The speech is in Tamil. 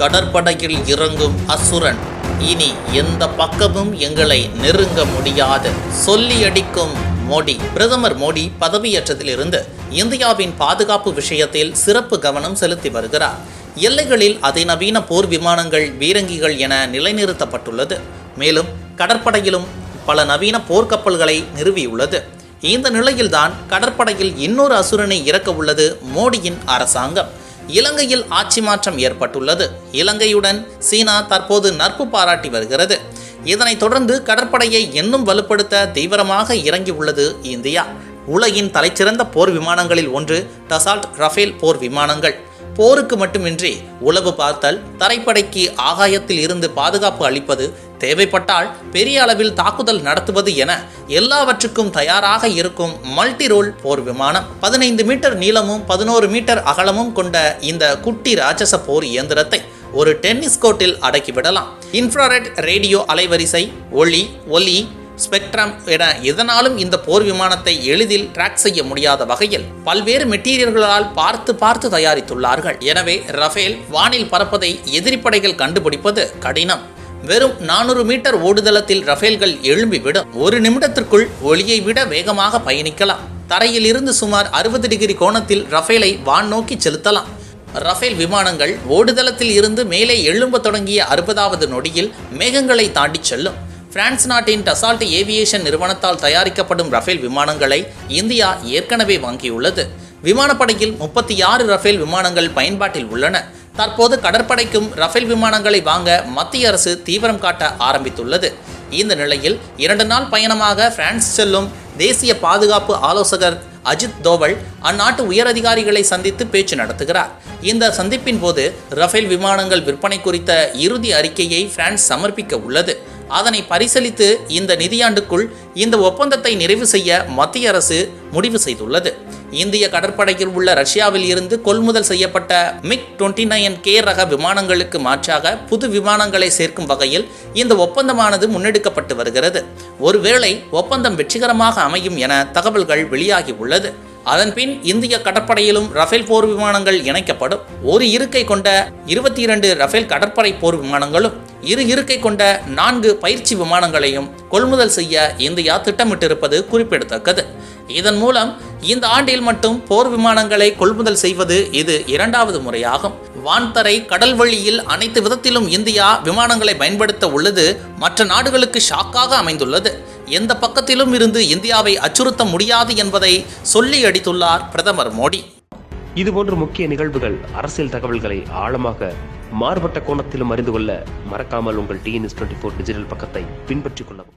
கடற்படையில் இறங்கும் அசுரன். இனி எந்த பக்கமும் எங்களை நெருங்க முடியாது. சொல்லி அடிக்கும் மோடி. பிரதமர் மோடி பதவியேற்றத்திலிருந்து இந்தியாவின் பாதுகாப்பு விஷயத்தில் சிறப்பு கவனம் செலுத்தி வருகிறார். எல்லைகளில் அதிநவீன போர் விமானங்கள் பீரங்கிகள் என நிலைநிறுத்தப்பட்டுள்ளது. மேலும் கடற்படையிலும் பல நவீன போர்க்கப்பல்களை நிறுவியுள்ளது. இந்த நிலையில்தான் கடற்படையில் இன்னொரு அசுரனை இறக்க உள்ளது மோடியின் அரசாங்கம். இலங்கையில் ஆட்சி மாற்றம் ஏற்பட்டுள்ளது. இலங்கையுடன் சீனா தற்போது நட்பு பாராட்டி வருகிறது. இதனைத் தொடர்ந்து கடற்படையை இன்னும் வலுப்படுத்த தீவிரமாக இறங்கியுள்ளது இந்தியா. உலகின் தலைச்சிறந்த போர் விமானங்களில் ஒன்று டசால்ட் ரஃபேல் போர் விமானங்கள். போருக்கு மட்டுமின்றி உளவு பார்த்தல் தரைப்படைக்கு ஆகாயத்தில் இருந்து பாதுகாப்பு அளிப்பது தேவைப்பட்டால் பெரிய அளவில் தாக்குதல் நடத்துவது என எல்லாவற்றுக்கும் தயாராக இருக்கும் மல்டி ரோல் போர் விமானம். பதினைந்து மீட்டர் நீளமும் பதினோரு மீட்டர் அகலமும் கொண்ட இந்த குட்டி ராட்சச போர் இயந்திரத்தை ஒரு டென்னிஸ் கோர்ட்டில் அடக்கிவிடலாம். இன்ஃப்ராரெட் ரேடியோ அலைவரிசை ஒளி ஒலி ஸ்பெக்ட்ரம் என எதனாலும் இந்த போர் விமானத்தை எளிதில் ட்ராக் செய்ய முடியாத வகையில் பல்வேறு மெட்டீரியல்களால் பார்த்து பார்த்து தயாரித்துள்ளார்கள். எனவே ரஃபேல் வானில் பறப்பதை எதிரிப்படைகள் கண்டுபிடிப்பது கடினம். வெறும் நானூறு மீட்டர் ஓடுதளத்தில் ரஃபேல்கள் எழும்பிவிடும். ஒரு நிமிடத்திற்குள் ஒளியை விட வேகமாக பயணிக்கலாம். தரையில் இருந்து சுமார் அறுபது டிகிரி கோணத்தில் ரஃபேலை வான் நோக்கி செலுத்தலாம். ரஃபேல் விமானங்கள் ஓடுதளத்தில் இருந்து மேலே எழும்ப தொடங்கிய அறுபதாவது நொடியில் மேகங்களை தாண்டி செல்லும். பிரான்ஸ் நாட்டின் டசால்ட் ஏவியேஷன் நிறுவனத்தால் தயாரிக்கப்படும் ரஃபேல் விமானங்களை இந்தியா ஏற்கனவே வாங்கியுள்ளது. விமானப்படையில் முப்பத்தி ஆறு ரஃபேல் விமானங்கள் பயன்பாட்டில் உள்ளன. தற்போது கடற்படைக்கும் ரஃபேல் விமானங்களை வாங்க மத்திய அரசு தீவிரம் காட்ட ஆரம்பித்துள்ளது. இந்த நிலையில் இரண்டு நாள் பயணமாக பிரான்ஸ் செல்லும் தேசிய பாதுகாப்பு ஆலோசகர் அஜித் தோவல் அந்நாட்டு உயரதிகாரிகளை சந்தித்து பேச்சு நடத்துகிறார். இந்த சந்திப்பின் போது ரஃபேல் விமானங்கள் விற்பனை குறித்த இறுதி அறிக்கையை பிரான்ஸ் சமர்ப்பிக்க உள்ளது. அதனை பரிசீலித்து இந்த நிதியாண்டுக்குள் இந்த ஒப்பந்தத்தை நிறைவு செய்ய மத்திய அரசு முடிவு செய்துள்ளது. இந்திய கடற்படையில் உள்ள ரஷ்யாவில் இருந்து கொள்முதல் செய்யப்பட்ட மிக் டுவெண்ட்டி நைன் கே ரக விமானங்களுக்கு மாற்றாக புது விமானங்களை சேர்க்கும் வகையில் இந்த ஒப்பந்தமானது முன்னெடுக்கப்பட்டு வருகிறது. ஒருவேளை ஒப்பந்தம் வெற்றிகரமாக அமையும் என தகவல்கள் வெளியாகி உள்ளது. அதன்பின் இந்திய கடற்படையிலும் ரஃபேல் போர் விமானங்கள் இணைக்கப்படும். ஒரு இருக்கை கொண்ட இருபத்தி இரண்டு ரஃபேல் கடற்படை போர் விமானங்களும் இரு இருக்கை கொண்ட நான்கு பயிற்சி விமானங்களையும் கொள்முதல் செய்ய இந்தியா திட்டமிட்டிருப்பது குறிப்பிடத்தக்கது. இதன் மூலம் இந்த ஆண்டில் மட்டும் போர் விமானங்களை கொள்முதல் செய்வது இது இரண்டாவது முறையாகும். வான்தரை கடல் வழியில் அனைத்து விதத்திலும் இந்தியா விமானங்களை பயன்படுத்த உள்ளது. மற்ற நாடுகளுக்கு ஷாக்காக அமைந்துள்ளது. எந்த பக்கத்திலும் இருந்து இந்தியாவை அச்சுறுத்த முடியாது என்பதை சொல்லி அடித்துள்ளார் பிரதமர் மோடி. இதுபோன்ற முக்கிய நிகழ்வுகள் அரசியல் தகவல்களை ஆழமாக மாறுபட்ட கோணத்திலும் அறிந்து கொள்ள மறக்காமல் உங்கள் டிஎன்எஸ் டுவெண்ட்டி ஃபோர் டிஜிட்டல் பக்கத்தை பின்பற்றிக் கொள்ளவும்.